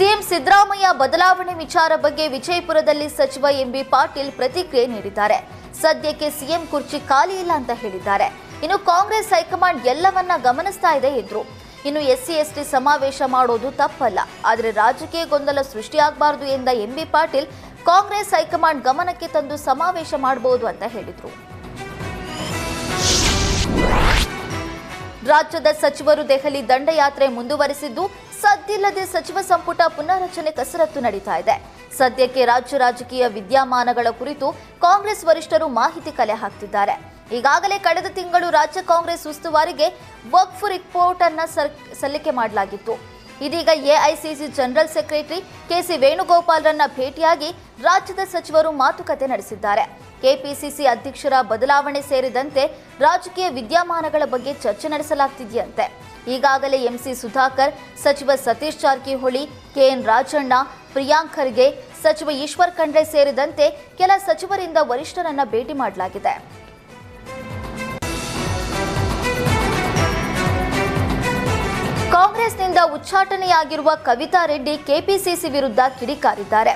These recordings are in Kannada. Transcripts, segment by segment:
ಸಿಎಂ ಸಿದ್ದರಾಮಯ್ಯ ಬದಲಾವಣೆ ವಿಚಾರ ಬಗ್ಗೆ ವಿಜಯಪುರದಲ್ಲಿ ಸಚಿವ ಎಂಬಿ ಪಾಟೀಲ್ ಪ್ರತಿಕ್ರಿಯೆ ನೀಡಿದ್ದಾರೆ. ಸದ್ಯಕ್ಕೆ ಸಿಎಂ ಕುರ್ಚಿ ಖಾಲಿ ಇಲ್ಲ ಅಂತ ಹೇಳಿದ್ದಾರೆ. ಇನ್ನು ಕಾಂಗ್ರೆಸ್ ಹೈಕಮಾಂಡ್ ಎಲ್ಲವನ್ನ ಗಮನಿಸ್ತಾ ಇದೆ ಎಂದರು. ಇನ್ನು ಎಸ್ಸಿ, ಎಸ್ಟಿ ಸಮಾವೇಶ ಮಾಡೋದು ತಪ್ಪಲ್ಲ. ಆದರೆ ರಾಜಕೀಯ ಗೊಂದಲ ಸೃಷ್ಟಿಯಾಗಬಾರದು ಎಂದ ಎಂಬಿ ಪಾಟೀಲ್ ಕಾಂಗ್ರೆಸ್ ಹೈಕಮಾಂಡ್ ಗಮನಕ್ಕೆ ತಂದು ಸಮಾವೇಶ ಮಾಡಬಹುದು ಅಂತ ಹೇಳಿದ್ರು. ರಾಜ್ಯದ ಸಚಿವರು ದೆಹಲಿ ದಂಡಯಾತ್ರೆ ಮುಂದುವರಿಸಿದ್ದು, ಸದ್ದಿಲ್ಲದೆ ಸಚಿವ ಸಂಪುಟ ಪುನರ್ರಚನೆ ಕಸರತ್ತು ನಡೀತಾ ಇದೆ. ಸದ್ಯಕ್ಕೆ ರಾಜ್ಯ ರಾಜಕೀಯ ವಿದ್ಯಮಾನಗಳ ಕುರಿತು ಕಾಂಗ್ರೆಸ್ ವರಿಷ್ಠರು ಮಾಹಿತಿ ಕಲೆ ಹಾಕ್ತಿದ್ದಾರೆ. ಈಗಾಗಲೇ ಕಳೆದ ತಿಂಗಳು ರಾಜ್ಯ ಕಾಂಗ್ರೆಸ್ ಉಸ್ತುವಾರಿಗೆ ವಕ್ಫ್ ರಿಪೋರ್ಟ್ ಅನ್ನ ಸಲ್ಲಿಕೆ ಮಾಡಲಾಗಿತ್ತು. ಇದೀಗ AICC general secretary K C ವೇಣುಗೋಪಾಲ್ರನ್ನ ಭೇಟಿಯಾಗಿ ರಾಜ್ಯದ ಸಚಿವರು ಮಾತುಕತೆ ನಡೆಸಿದ್ದಾರೆ. ಕೆಪಿಸಿಸಿ ಅಧ್ಯಕ್ಷರ ಬದಲಾವಣೆ ಸೇರಿದಂತೆ ರಾಜಕೀಯ ವಿದ್ಯಮಾನಗಳ ಬಗ್ಗೆ ಚರ್ಚೆ ನಡೆಸಲಾಗ್ತಿದೆಯಂತೆ. ಈಗಾಗಲೇ ಎಂಸಿ ಸುಧಾಕರ್, ಸಚಿವ ಸತೀಶ್ ಜಾರಕಿಹೊಳಿ, ಕೆಎನ್ ರಾಜಣ್ಣ, ಪ್ರಿಯಾಂಕ್ ಖರ್ಗೆ, ಸಚಿವ ಈಶ್ವರ್ ಖಂಡ್ರೆ ಸೇರಿದಂತೆ ಕೆಲ ಸಚಿವರಿಂದ ವರಿಷ್ಠರನ್ನ ಭೇಟಿ ಮಾಡಲಾಗಿದೆ. ಕಾಂಗ್ರೆಸ್ನಿಂದ ಉಚ್ಚಾಟನೆಯಾಗಿರುವ ಕವಿತಾ ರೆಡ್ಡಿ ಕೆಪಿಸಿಸಿ ವಿರುದ್ಧ ಕಿಡಿಕಾರಿದ್ದಾರೆ.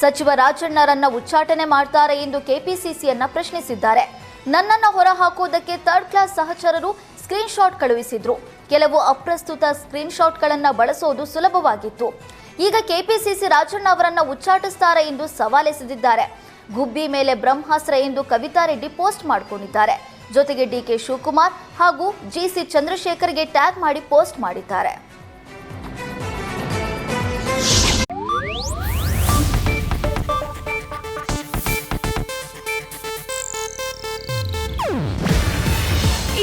ಸಚಿವ ರಾಜಣ್ಣರನ್ನ ಉಚ್ಚಾಟನೆ ಮಾಡ್ತಾರೆ ಎಂದು ಕೆಪಿಸಿಸಿಯನ್ನ ಪ್ರಶ್ನಿಸಿದ್ದಾರೆ. ನನ್ನನ್ನ ಹೊರಹಾಕುವುದಕ್ಕೆ ಥರ್ಡ್ ಕ್ಲಾಸ್ ಸಹಚರರು ಸ್ಕ್ರೀನ್ಶಾಟ್ ಕಳುಹಿಸಿದ್ರು. ಕೆಲವು ಅಪ್ರಸ್ತುತ ಸ್ಕ್ರೀನ್ಶಾಟ್ಗಳನ್ನು ಬಳಸೋದು ಸುಲಭವಾಗಿತ್ತು. ಈಗ ಕೆಪಿಸಿಸಿ ರಾಜಣ್ಣ ಅವರನ್ನ ಉಚ್ಚಾಟಿಸ್ತಾರೆ ಎಂದು ಸವಾಲೆಸೆದಿದ್ದಾರೆ ಗುಬ್ಬಿ ಮೇಲೆ ಬ್ರಹ್ಮಾಸ್ತ್ರ ಎಂದು ಕವಿತಾ ರೆಡ್ಡಿ ಪೋಸ್ಟ್ ಮಾಡಿಕೊಂಡಿದ್ದಾರೆ. ಜೊತೆಗೆ ಡಿ ಕೆ ಶಿವಕುಮಾರ್ ಹಾಗೂ ಜಿಸಿ ಚಂದ್ರಶೇಖರ್ಗೆ ಟ್ಯಾಗ್ ಮಾಡಿ ಪೋಸ್ಟ್ ಮಾಡಿದ್ದಾರೆ.